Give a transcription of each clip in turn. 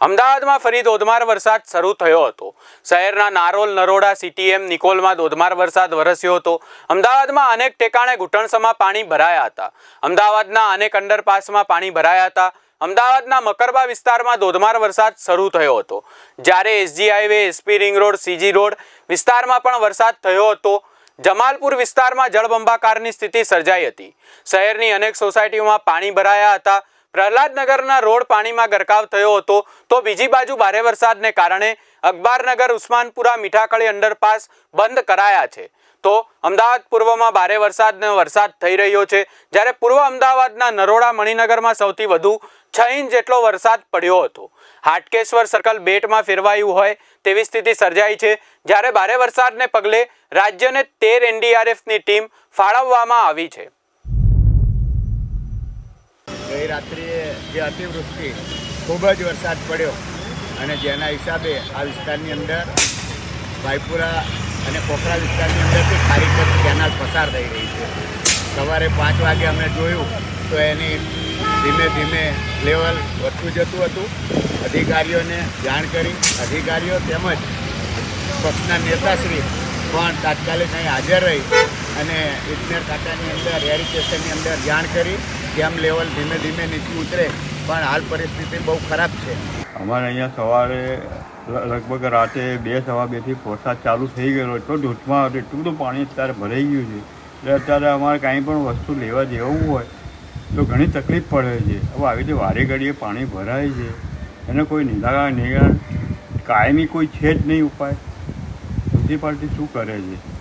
અમદાવાદમાં ફરી ધોધમાર વરસાદ શરૂ થયો હતો. શહેરના નારોલ, નરોડા, સીટીએમ, નિકોલમાં ધોધમાર વરસાદ વરસ્યો હતો. અમદાવાદમાં અનેક ટેકાણે ઘૂંટણસમાં પાણી ભરાયા હતા. અમદાવાદના અનેક અંડરપાસમાં પાણી ભરાયા હતા. અમદાવાદના મકરબા વિસ્તારમાં ધોધમાર વરસાદ શરૂ થયો હતો. જ્યારે S G highway, S P ring road, C G road વિસ્તારમાં પણ વરસાદ થયો હતો. જમાલપુર વિસ્તારમાં જળબંબાકારની સ્થિતિ સર્જાઈ હતી. શહેરની અનેક સોસાયટીઓમાં પાણી ભરાયા હતા. પ્રહલાદનગરના રોડ પાણીમાં ગરકાવ થયો હતો, તો બીજી બાજુ ભારે વરસાદને કારણે અકબારનગર, ઉસ્માનપુરા, મીઠાકળી અંડરપાસ બંધ કરાયા છે. તો અમદાવાદ પૂર્વમાં ભારે વરસાદનો વરસાદ થઈ રહ્યો છે. જ્યારે પૂર્વ અમદાવાદના નરોડા મણિનગરમાં સૌથી વધુ છ ઇંચ જેટલો વરસાદ પડ્યો હતો. હાટકેશ્વર સર્કલ બેટમાં ફેરવાયું હોય તેવી સ્થિતિ સર્જાઈ છે. જ્યારે ભારે વરસાદને પગલે રાજ્યને તેર એનડીઆરએફની ટીમ ફાળવવામાં આવી છે. રાત્રિએ જે અતિવૃષ્ટિ ખૂબ જ વરસાદ પડ્યો અને જેના હિસાબે આ વિસ્તારની અંદર ભાઈપુરા અને કોકરા વિસ્તારની અંદરથી ખારી કચ્છ કેનાલ પસાર થઈ રહી છે. સવારે પાંચ વાગે અમે જોયું તો એની ધીમે ધીમે લેવલ વધતું જતું હતું. અધિકારીઓને જાણ કરી. અધિકારીઓ તેમજ પક્ષના નેતાશ્રી પણ તાત્કાલિક અહીં હાજર રહી. અને ઇજનેર ખાતાની અંદર સ્ટેશનની અંદર જાણ કરી આમ લેવલ ધીમે ધીમે નીચું ઉતરે, પણ હાલ પરિસ્થિતિ બહુ ખરાબ છે. અમારે અહીંયા સવારે લગભગ રાતે બે, સવા બેથી વરસાદ ચાલુ થઈ ગયેલો, એટલો ધોધમાં હતો, એટલું બધું પાણી અત્યારે ભરાઈ ગયું છે. એટલે અત્યારે અમારે કાંઈ પણ વસ્તુ લેવા જેવું હોય, તો ઘણી તકલીફ પડે છે. હવે આવી રીતે વારે ઘડીએ પાણી ભરાય છે. એને કોઈ નિરાકરણ નિરાકરણ કાયમી કોઈ છે જ નહીં ઉપાય. મ્યુનિસિપાલિટી શું કરે છે?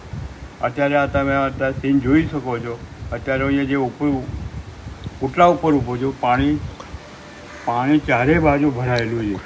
અત્યારે આ તમે અત્યારે સીન જોઈ શકો છો. અત્યારે અહીંયા જે ઉપર ઉટલા ઉપર ઊભો છું, પાણી પાણી ચારે બાજુ ભરાયેલું છે.